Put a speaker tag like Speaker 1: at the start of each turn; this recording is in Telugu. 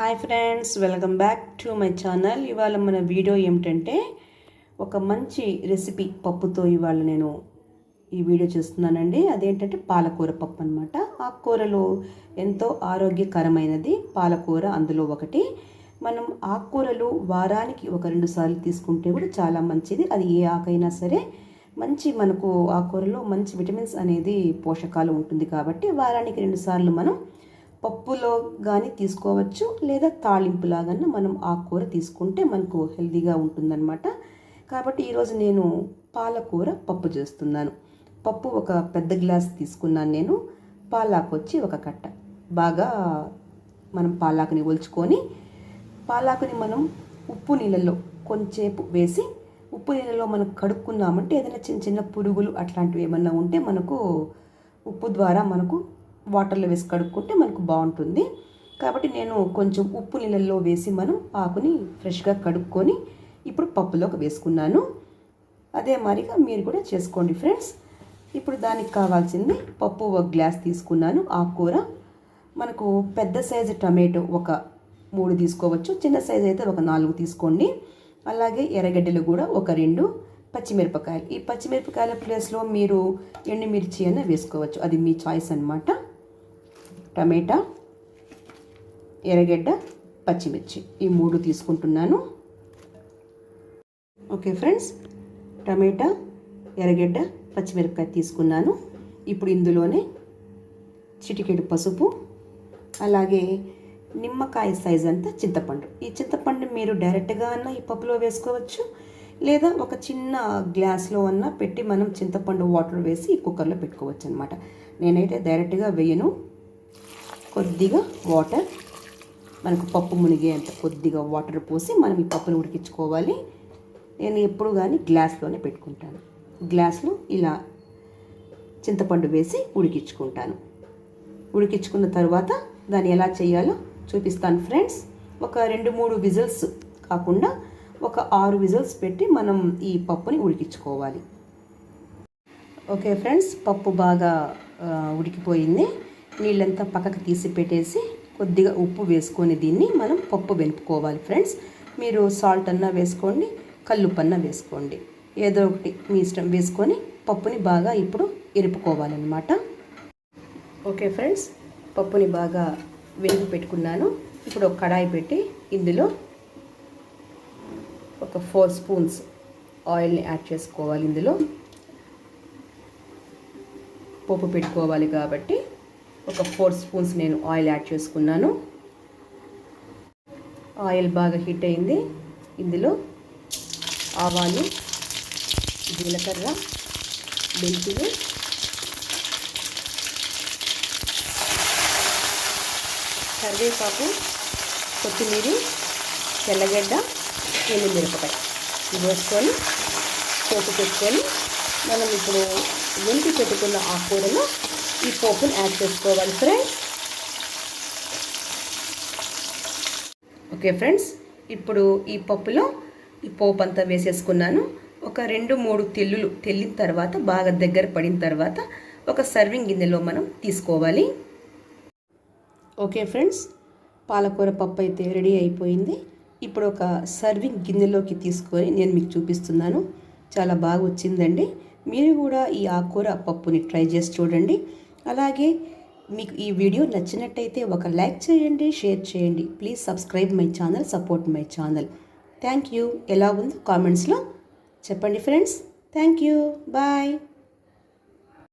Speaker 1: Hi friends welcome back to my channel. ఇవాళ మన వీడియో ఏమిటంటే ఒక మంచి రెసిపీ పప్పుతో ఇవాళ నేను ఈ వీడియో చేస్తున్నానండి. అదేంటంటే పాలకూర పప్పు అనమాట ఆకుకూరలో ఎంతో ఆరోగ్యకరమైనది పాలకూర అందులో ఒకటి. మనం ఆకుకూరలు వారానికి ఒక రెండు సార్లు తీసుకుంటే కూడా చాలా మంచిది. అది ఏ ఆకైనా సరే మంచి మనకు ఆకుకూరలో మంచి విటమిన్స్ అనేది పోషకాలు ఉంటుంది కాబట్టి వారానికి రెండు సార్లు మనం పప్పులో కానీ తీసుకోవచ్చు లేదా తాళింపులాగా మనం ఆకుకూర తీసుకుంటే మనకు హెల్తీగా ఉంటుందన్నమాట. కాబట్టి ఈరోజు నేను పాలకూర పప్పు చేస్తున్నాను. పప్పు ఒక పెద్ద గ్లాస్ తీసుకున్నాను నేను. పాలాకు వచ్చి ఒక కట్ట. బాగా మనం పాలాకుని ఒలుచుకొని పాలాకుని మనం ఉప్పు నీళ్ళల్లో కొంచెంసేపు వేసి ఉప్పు నీళ్ళలో మనం కడుక్కున్నామంటే ఏదైనా చిన్న చిన్న పురుగులు అట్లాంటివి ఏమన్నా ఉంటే మనకు ఉప్పు ద్వారా మనకు వాటర్లో వేసి కడుక్కుంటే మనకు బాగుంటుంది. కాబట్టి నేను కొంచెం ఉప్పు నీళ్ళల్లో వేసి మనం ఆకుని ఫ్రెష్గా కడుక్కొని ఇప్పుడు పప్పులోకి వేసుకున్నాను. అదే మాదిరిగా మీరు కూడా చేసుకోండి ఫ్రెండ్స్. ఇప్పుడు దానికి కావాల్సింది పప్పు ఒక గ్లాస్ తీసుకున్నాను ఆకుకూర. మనకు పెద్ద సైజు టమాటో ఒక మూడు తీసుకోవచ్చు చిన్న సైజు అయితే ఒక నాలుగు తీసుకోండి. అలాగే ఎర్రగడ్డలు కూడా ఒక రెండు పచ్చిమిరపకాయలు. ఈ పచ్చిమిరపకాయల ప్లేస్లో మీరు ఎండుమిర్చి అయినా వేసుకోవచ్చు అది మీ చాయిస్ అనమాట టమాటా ఎర్రగడ్డ పచ్చిమిర్చి ఈ మూడు తీసుకుంటున్నాను. ఓకే ఫ్రెండ్స్ టమాటా ఎర్రగడ్డ పచ్చిమిరపకాయ తీసుకున్నాను. ఇప్పుడు ఇందులోనే చిటికెడు పసుపు అలాగే నిమ్మకాయ సైజ్ అంతా చింతపండు. ఈ చింతపండు మీరు డైరెక్ట్గా అన్న ఈ పప్పులో వేసుకోవచ్చు లేదా ఒక చిన్న గ్లాస్లో అన్న పెట్టి మనం చింతపండు వాటర్ వేసి కుక్కర్లో పెట్టుకోవచ్చు అనమాట నేనైతే డైరెక్ట్గా వేయను. కొద్దిగా వాటర్ మనకు పప్పు మునిగేంత కొద్దిగా వాటర్ పోసి మనం ఈ పప్పును ఉడికించుకోవాలి. నేను ఎప్పుడు కానీ గ్లాస్లోనే పెట్టుకుంటాను. గ్లాస్లో ఇలా చింతపండు వేసి ఉడికించుకుంటాను. ఉడికించుకున్న తర్వాత దాన్ని ఎలా చేయాలో చూపిస్తాను ఫ్రెండ్స్ ఒక రెండు మూడు విజిల్స్ కాకుండా ఒక ఆరు విజిల్స్ పెట్టి మనం ఈ పప్పుని ఉడికించుకోవాలి. ఓకే ఫ్రెండ్స్ పప్పు బాగా ఉడికిపోయింది. నీళ్ళంతా పక్కకు తీసి పెట్టేసి కొద్దిగా ఉప్పు వేసుకొని దీన్ని మనం పప్పు వెనుపుకోవాలి ఫ్రెండ్స్. మీరు సాల్ట్ అన్నా వేసుకోండి కల్లుపన్నా వేసుకోండి. ఏదో ఒకటి మీ ఇష్టం వేసుకొని పప్పుని బాగా ఇప్పుడు ఎరుపుకోవాలన్నమాట. ఓకే ఫ్రెండ్స్ పప్పుని బాగా వెనుపు పెట్టుకున్నాను. ఇప్పుడు ఒక కడాయి పెట్టి ఇందులో ఒక ఫోర్ స్పూన్స్ ఆయిల్ని యాడ్ చేసుకోవాలి ఇందులో. పప్పు పెట్టుకోవాలి కాబట్టి ఒక ఫోర్ స్పూన్స్ నేను ఆయిల్ యాడ్ చేసుకున్నాను. ఆయిల్ బాగా హీట్ అయింది. ఇందులో ఆవాలు జీలకర్ర మెంతులు కరివేపాకు కొత్తిమీర తెల్లగడ్డ మిరపకాయ ఇవి వేసుకొని పోపు పెట్టుకొని మనం ఇప్పుడు వెంటి పెట్టుకున్న ఆకుకూరలో ఈ పోపును యాడ్ చేసుకోవాలి ఫ్రెండ్స్. Okay friends. ఇప్పుడు ఈ పప్పులో ఈ పోపు అంతా వేసేసుకున్నాను. ఒక రెండు మూడు తెల్లులు తెల్లిన తర్వాత బాగా దగ్గర పడిన తర్వాత ఒక సర్వింగ్ గిన్నెలో మనం తీసుకోవాలి. Okay friends. పాలకూర పప్పు అయితే రెడీ అయిపోయింది. ఇప్పుడు ఒక సర్వింగ్ గిన్నెలోకి తీసుకొని నేను మీకు చూపిస్తున్నాను. చాలా బాగా వచ్చిందండి. మీరు కూడా ఈ ఆకుకూర పప్పుని ట్రై చేసి చూడండి. అలాగే మీకు ఈ వీడియో నచ్చినట్టయితే ఒక లైక్ చేయండి షేర్ చేయండి. Please subscribe my channel support my channel thank you ఎలా ఉందో కామెంట్స్లో చెప్పండి ఫ్రెండ్స్ థ్యాంక్ యూ బాయ్